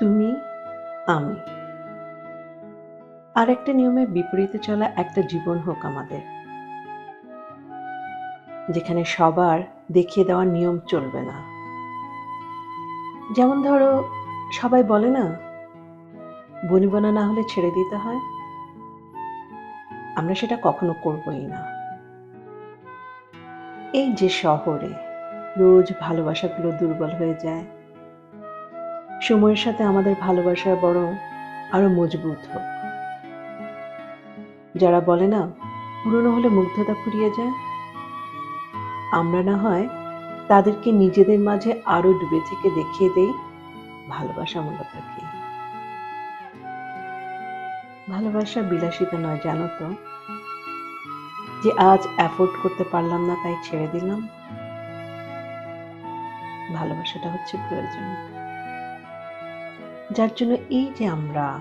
তুমি, আমি। আর একটা নিয়মের বিপরীতে চলা একটা জীবন হোক আমাদের। যেখানে সবার দেখিয়ে দেওয়ার নিয়ম চলবে না। যেমন ধরো, সবাই বলে না, বনিবনা না হলে ছেড়ে দিতে হয়। আমরা সেটা কখনো করবই না। এই যে শহরে রোজ ভালোবাসাগুলো দুর্বল হয়ে যায় সময়ের সাথে আমাদের ভালোবাসার বরং আরও মজবুত হোক। যারা বলে না, পুরনো হলে মুগ্ধতা ফুরিয়ে যায়, আমরা না হয় তাদেরকে নিজেদের মাঝে আরও ডুবে থেকে দেখিয়ে দেই, ভালোবাসা মূলত কি? ভালোবাসা বিলাসিতা নয়, জানো তো? যে আজ অ্যাফোর্ড করতে পারলাম না, তাই ছেড়ে দিলাম। ভালোবাসাটা হচ্ছে প্রয়োজন। যার জন্য এই যে আমরা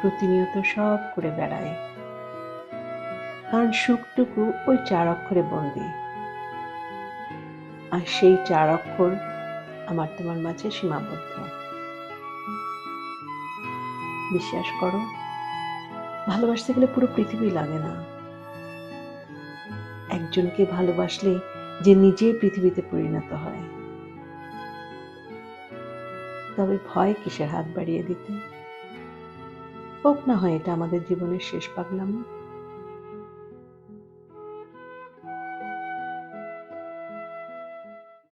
প্রতিনিয়ত সব করে বেড়াই। কারণ সুখটুকু ওই চার অক্ষরে বন্দি। আর সেই চার অক্ষর আমার তোমার মাঝে সীমাবদ্ধ। বিশ্বাস করো, ভালোবাসতে গেলে পুরো পৃথিবী লাগে না। একজনকে ভালোবাসলে যে নিজে পৃথিবীতে পরিণত হয়। তবে ভয় কিসের হাত বাড়িয়ে দিতে? হোক না হয় এটা আমাদের জীবনের শেষ পাগলামো।